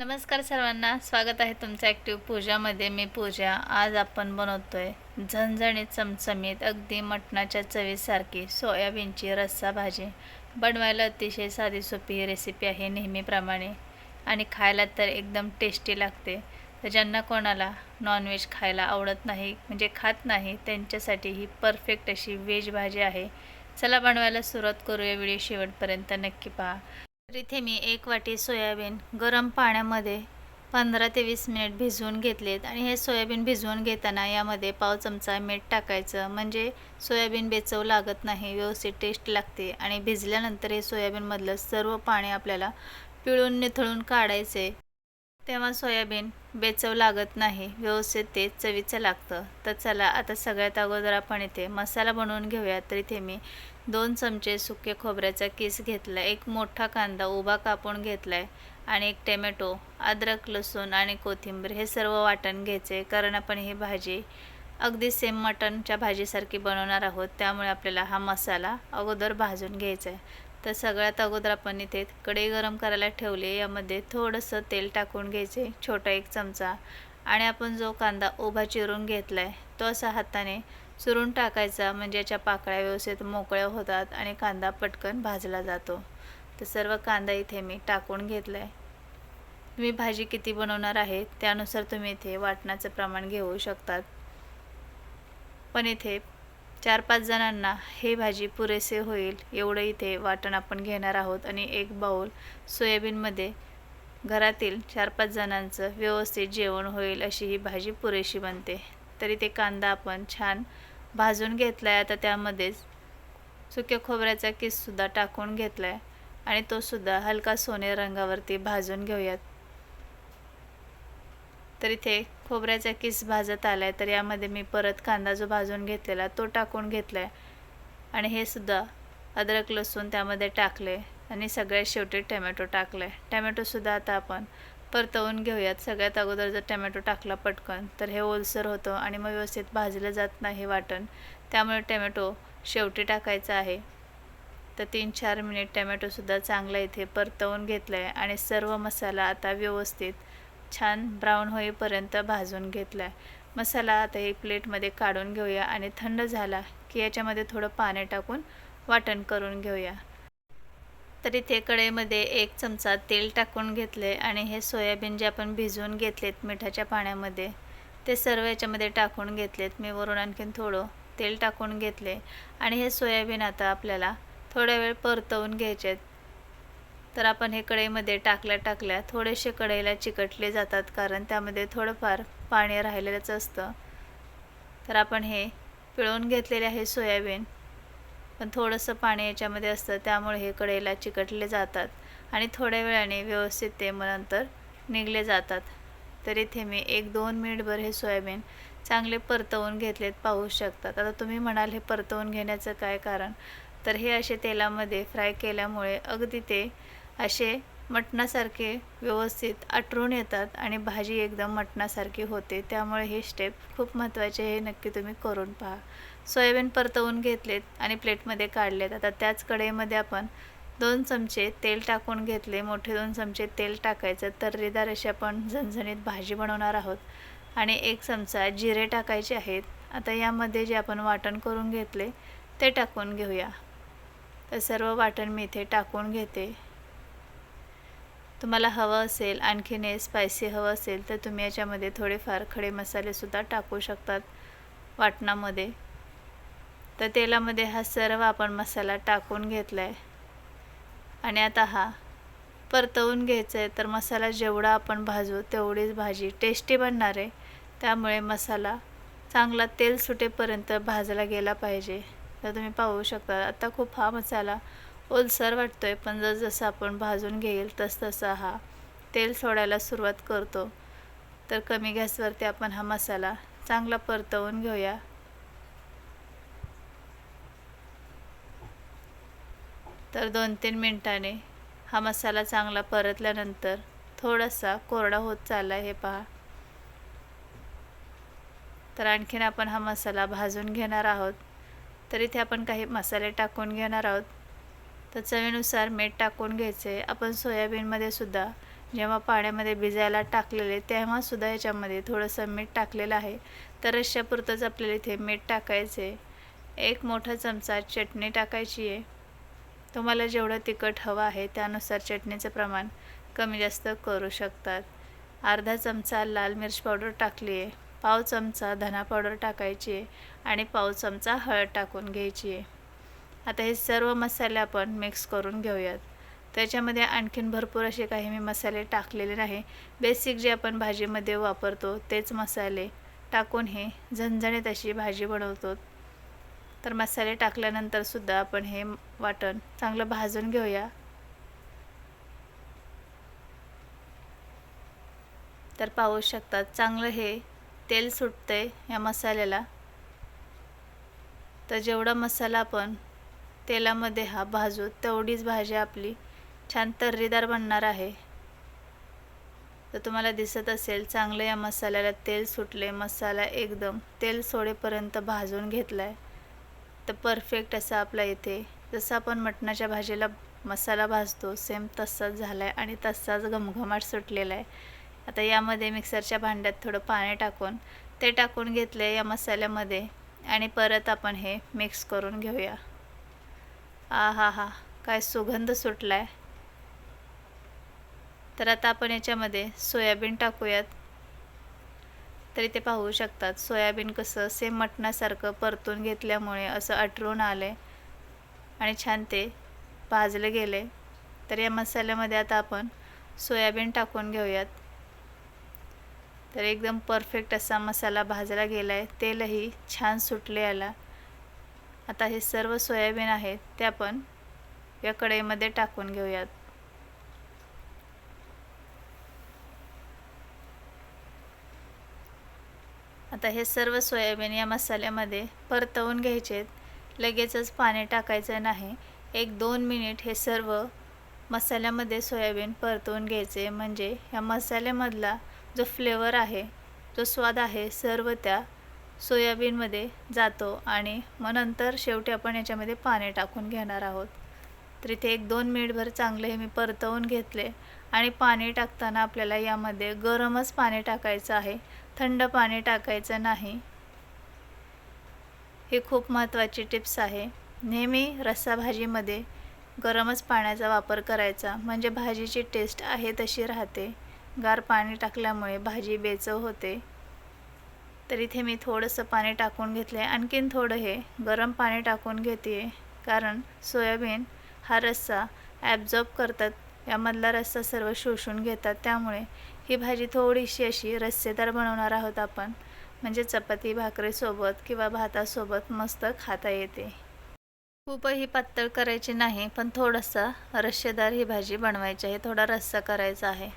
नमस्कार सर्वांना स्वागत आहे तुमचं ॲक्टिव्ह पूजामध्ये मी पूजा. आज आपण बनवतोय झणझणीत चमचमीत अगदी मटणाच्या चवीसारखी सोयाबीनची रस्सा भाजी. बनवायला अतिशय साधी सोपी ही रेसिपी आहे नेहमीप्रमाणे. आणि खायला तर एकदम टेस्टी लागते. तर ज्यांना कोणाला नॉनव्हेज खायला आवडत नाही म्हणजे खात नाही त्यांच्यासाठी ही परफेक्ट अशी व्हेज भाजी आहे. चला बनवायला सुरुवात करूया. व्हिडिओ शेवटपर्यंत नक्की पहा. तर इथे मी एक वाटी सोयाबीन गरम पाण्यामध्ये पंधरा ते वीस मिनिट भिजवून घेतलेत आणि हे सोयाबीन भिजवून घेताना यामध्ये पाव चमचा मीठ टाकायचं. म्हणजे सोयाबीन बेचव लागत नाही व्यवस्थित टेस्ट लागते आणि भिजल्यानंतर हे सोयाबीनमधलं सर्व पाणी आपल्याला पिळून निथळून काढायचे. तेव्हा सोयाबीन बेचव लागत नाही व्यवस्थित ते चवीचं लागतं. तर चला आता सगळ्यात अगोदर आपण इथे मसाला बनवून घेऊया तर इथे मी दोन चमचे सुके खोबऱ्याचा किस घेतला एक मोठा कांदा उभा कापून घेतला आहे आणि एक टेमॅटो अद्रक लसूण आणि कोथिंबीर हे सर्व वाटण घ्यायचे कारण आपण ही भाजी अगदी सेम मटणच्या भाजीसारखी बनवणार आहोत त्यामुळे आपल्याला हा मसाला अगोदर भाजून घ्यायचा आहे तर सगळ्यात अगोदर आपण इथे कढई गरम करायला ठेवले यामध्ये थोडंसं तेल टाकून घ्यायचे छोटा एक चमचा. आणि आपण जो कांदा उभा चिरून घेतला आहे तो असा हाताने चुरून टाकायचा म्हणजे याच्या पाकळ्या व्यवस्थित मोकळ्या होतात आणि कांदा पटकन भाजला जातो. तर सर्व कांदा इथे मी टाकून घेतला आहे तुम्ही भाजी किती बनवणार आहे त्यानुसार तुम्ही इथे वाटणाचं प्रमाण घेऊ शकतात. पण इथे चार पाच जणांना हे भाजी पुरेसे होईल एवढं इथे वाटण आपण घेणार आहोत. आणि एक बाऊल सोयाबीनमध्ये घरातील चार पाच जणांचं व्यवस्थित जेवण होईल अशी ही भाजी पुरेशी बनते. तरी ते कांदा आपण छान भाजून घेतला आहे आता त्यामध्येच. सुक्या खोबऱ्याचा किससुद्धा टाकून घेतला आहे आणि तोसुद्धा हलका सोने रंगावरती भाजून घेऊयात. तर इथे खोबऱ्याचा किस भाजत आला आहे तर यामध्ये मी परत कांदा जो भाजून घेतलेला तो टाकून घेतला आहे आणि हे सुद्धा अद्रक लसूण त्यामध्ये टाकले आणि सगळ्यात शेवटी टमॅटो टाकलं आहे टमॅटोसुद्धा आता आपण परतवून घेऊयात. सगळ्यात अगोदर जर टमॅटो टाकला पटकन तर हे ओलसर होतं आणि मग व्यवस्थित भाजलं जात नाही वाटण. त्यामुळे टमॅटो शेवटी टाकायचा आहे. तर तीन चार मिनिट टमॅटोसुद्धा चांगला इथे परतवून घेतला आहे आणि सर्व मसाला आता व्यवस्थित छान ब्राऊन होईपर्यंत भाजून घेतला आहे मसाला आता एक प्लेटमध्ये काढून घेऊया आणि थंड झाला की याच्यामध्ये थोडं पाणी टाकून वाटण करून घेऊया. तर इथे कढईमध्ये एक चमचा तेल टाकून घेतले आणि हे सोयाबीन जे आपण भिजवून घेतलेत मिठाच्या पाण्यामध्ये ते सर्व याच्यामध्ये टाकून घेतलेत. मी वरून आणखीन थोडं तेल टाकून घेतले आणि हे सोयाबीन आता आपल्याला थोड्या वेळ परतवून घ्यायचे तर आपण हे कढईमध्ये टाकल्या टाकल्या थोडेसे कढईला चिकटले जातात कारण त्यामध्ये थोडंफार पाणी राहिलेलंच असतं. तर आपण हे पिळून घेतलेले आहे सोयाबीन. पण थोडंसं पाणी याच्यामध्ये असतं त्यामुळे हे कढईला चिकटले जातात आणि थोड्या वेळाने व्यवस्थित ते मग नंतर निघले जातात. तर इथे मी एक दोन मिनिटभर हे सोयाबीन चांगले परतवून घेतलेत पाहू शकतात. आता तुम्ही म्हणाल हे परतवून घेण्याचं काय कारण? तर हे असे तेलामध्ये फ्राय केल्यामुळे अगदी ते असे मटणासारखे व्यवस्थित आटरून येतात आणि भाजी एकदम मटणासारखी होते. त्यामुळे हे स्टेप खूप महत्त्वाचे हे नक्की तुम्ही करून पहा. सोयाबीन परतवून घेतलेत आणि प्लेटमध्ये काढलेत. आता त्याच कढईमध्ये आपण दोन चमचे तेल टाकून घेतले. मोठे दोन चमचे तेल टाकायचं. तर्रीदार अशी आपण झणझणीत भाजी बनवणार आहोत. आणि एक चमचा जिरे टाकायचे आहेत. आता यामध्ये जे आपण वाटण करून घेतले ते टाकून घेऊया. तर सर्व वाटण मी इथे टाकून घेते. तुम्हाला हवं असेल आणखीन हे स्पायसी हवं असेल तर तुम्ही याच्यामध्ये थोडेफार खडे मसालेसुद्धा टाकू शकतात वाटणामध्ये. तर तेलामध्ये हा सर्व आपण मसाला टाकून घेतला आहे आणि आता हा परतवून घ्यायचं आहे तर मसाला जेवढा आपण भाजू तेवढीच भाजी टेस्टी बनणार आहे. त्यामुळे मसाला चांगला तेल सुटेपर्यंत भाजला गेला पाहिजे. तर तुम्ही पाहू शकता आता खूप हा मसाला ओलसर वाटतो आहे पण जसजसं आपण भाजून घेईल तसतसा हा तेल सोडायला सुरुवात करतो. तर कमी गॅसवरती आपण हा मसाला चांगला परतवून घेऊया. तर दोन तीन मिनटाने हा मसाला चांगला परतल्यानंतर थोडासा कोरडा होत चालला हे पहा. तर आणखीन आपण हा मसाला भाजून घेणार आहोत. तर इथे आपण काही मसाले टाकून घेणार आहोत. तर चवीनुसार मीठ टाकून घ्यायचे. आपण सोयाबीनमध्ये सुद्धा जेव्हा पाण्यामध्ये भिजायला टाकलेले तेव्हासुद्धा याच्यामध्ये थोडंसं मीठ टाकलेलं आहे. तर रश्श्यापुरतंच आपल्याला इथे मीठ टाकायचे. एक मोठा चमचा चटणी टाकायची आहे. तुम्हाला जेवढं तिखट हवं आहे त्यानुसार चटणीचं प्रमाण कमी जास्त करू शकतात. अर्धा चमचा लाल मिरच पावडर टाकली आहे. पाव चमचा धना पावडर टाकायची आहे आणि पाव चमचा हळद टाकून घ्यायची आहे. आता हे सर्व मसाले आपण मिक्स करून घेऊयात. त्याच्यामध्ये आणखीन भरपूर असे काही मी मसाले टाकलेले नाही बेसिक जे आपण भाजीमध्ये वापरतो तेच मसाले टाकून हे झणझणीत अशी भाजी बनवतो. तर मसाले टाकल्यानंतरसुद्धा आपण हे वाटण चांगलं भाजून घेऊया. तर पाहू शकतात चांगलं हे तेल सुटतंय या मसाल्याला. तर जेवढा मसाला आपण तेलामध्ये हा भाजू. तेवढीच भाजी आपली छान तर्रीदार बनणार आहे. तर तुम्हाला दिसत असेल चांगलं या मसाल्याला तेल सुटले मसाला एकदम तेल सोडेपर्यंत भाजून घेतला आहे तर परफेक्ट असा आपला इथे. जसं आपण मटणाच्या भाजीला मसाला भाजतो सेम तसाच झाला आहे आणि तसाच घमघमाट सुटलेला आहे. आता यामध्ये मिक्सरच्या भांड्यात थोडं पाणी टाकून ते टाकून घेतले या मसाल्यामध्ये. आणि परत आपण हे मिक्स करून घेऊया. आ हा हा काय सुगंध सुटला आहे तर आता आपण याच्यामध्ये सोयाबीन टाकूयात. तर इथे पाहू शकतात. सोयाबीन कसं सेम मटणासारखं परतून घेतल्यामुळे असं अटरून आलं आणि छान ते भाजलं गेले. तर या मसाल्यामध्ये आता आपण सोयाबीन टाकून घेऊयात. तर एकदम परफेक्ट असा मसाला भाजला गेला आहे तेलही छान सुटले याला. आता हे सर्व सोयाबीन आहेत ते आपण या कढईमध्ये टाकून घेऊयात. आता हे सर्व सोयाबीन या मसाल्यामध्ये परतवून घ्यायचेत. लगेचच पाणी टाकायचं नाही. एक दोन मिनिट हे सर्व मसाल्यामध्ये सोयाबीन परतवून घ्यायचे. म्हणजे या मसाल्यामधला जो फ्लेवर आहे जो स्वाद आहे सर्व त्या सोयाबीनमध्ये जातो आणि मग नंतर शेवटी आपण याच्यामध्ये पाणी टाकून घेणार आहोत. तर इथे एक दोन मिनिटभर चांगलं हे मी परतवून घेतले आणि पाणी टाकताना आपल्याला यामध्ये गरमच पाणी टाकायचं आहे. थंड पाणी टाकायचं नाही. ही खूप महत्त्वाची टिप्स आहे. नेहमी रस्सा भाजीमध्ये गरमच पाण्याचा वापर करायचा. म्हणजे भाजीची टेस्ट आहे तशी राहते. गार पाणी टाकल्यामुळे भाजी बेचव होते. तर इथे मी थोडंसं पाणी टाकून घेतलं आहे आणखीन थोडं हे गरम पाणी टाकून घेते कारण सोयाबीन हा रस्सा ॲब्झॉर्ब करतात. यामधला रस्सा सर्व शोषून घेतात. त्यामुळे ही भाजी थोडीशी अशी रस्सेदार बनवणार आहोत आपण. म्हणजे चपाती भाकरीसोबत किंवा भातासोबत मस्त खाता येते. खूपही पातळ करायची नाही पण थोडंसं रस्सेदार ही भाजी बनवायची आहे. थोडा रस्सा करायचा आहे.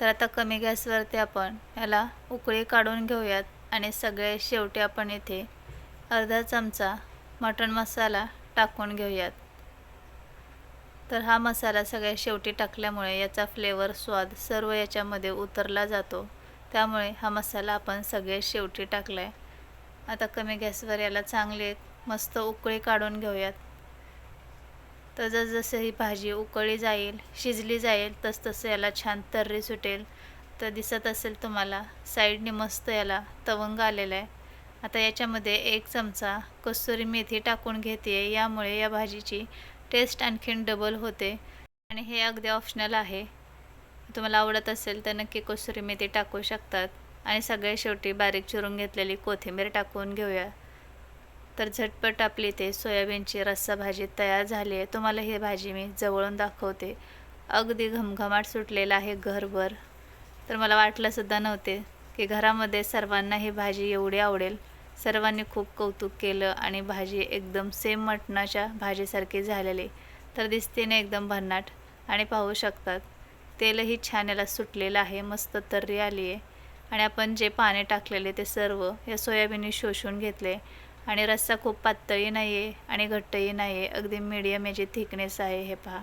तर आता कमी गॅसवरती आपण याला उकळी काढून घेऊयात. आणि सगळे शेवटी आपण इथे अर्धा चमचा मटण मसाला टाकून घेऊयात. तर हा मसाला सगळ्या शेवटी टाकल्यामुळे याचा फ्लेवर स्वाद सर्व याच्यामध्ये उतरला जातो. त्यामुळे हा मसाला आपण सगळे शेवटी टाकला आहे आता कमी गॅसवर याला चांगले मस्त उकळी काढून घेऊयात. तर जसजसं ही भाजी उकळी जाईल शिजली जाईल तसतसं याला छान तर्री सुटेल. तर दिसत असेल तुम्हाला. साईडने मस्त याला तवंग आलेला आहे. आता याच्यामध्ये एक चमचा कसुरी मेथी टाकून घेते. यामुळे या भाजीची टेस्ट आणखीन डबल होते. आणि हे अगदी ऑप्शनल आहे. तुम्हाला आवडत असेल तर नक्की कसुरी मेथी टाकू शकतात. आणि सगळे शेवटी बारीक चिरून घेतलेली कोथिंबीर टाकून घेऊया. तर झटपट आपली इथे सोयाबीनची रस्सा भाजी तयार झाली आहे. तुम्हाला ही भाजी मी जवळून दाखवते. अगदी घमघमाट सुटलेला आहे घरभर. तर मला वाटलंसुद्धा नव्हते की घरामध्ये सर्वांना ही भाजी एवढी आवडेल. सर्वांनी खूप कौतुक केलं आणि भाजी एकदम सेम मटणाच्या भाजीसारखी झालेली. तर दिसते ना एकदम भन्नाट. आणि पाहू शकतात तेलही छान याला सुटलेलं आहे मस्त तर्री आली आहे. आणि आपण जे पाणी टाकलेले ते सर्व या सोयाबीनने शोषून घेतले. आणि रस्सा खूप पातळी नाही आहे आणि घट्टही नाही आहे अगदी मीडियम याची थिकनेस आहे हे पहा.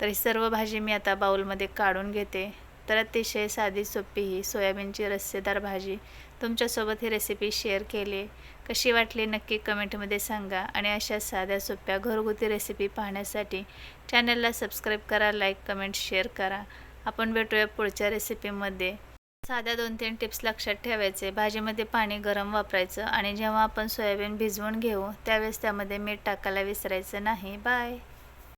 तर ही सर्व भाजी मी आता बाऊलमध्ये काढून घेते. तर अतिशय साधी सोपी ही सोयाबीनची रस्सेदार भाजी. तुमच्यासोबत ही रेसिपी शेअर केली. कशी वाटली नक्की कमेंटमध्ये सांगा आणि अशा साध्या सोप्या घरगुती रेसिपी पाहण्यासाठी चॅनलला सबस्क्राईब करा लाईक कमेंट शेअर करा. आपण भेटूया पुढच्या रेसिपीमध्ये साध्या दोन तीन टिप्स लक्षात ठेवायचे. भाजीमध्ये पाणी गरम वापरायचं आणि जेव्हा आपण सोयाबीन भिजवून घेऊ त्यावेळेस त्यामध्ये मीठ टाकायला विसरायचं नाही. बाय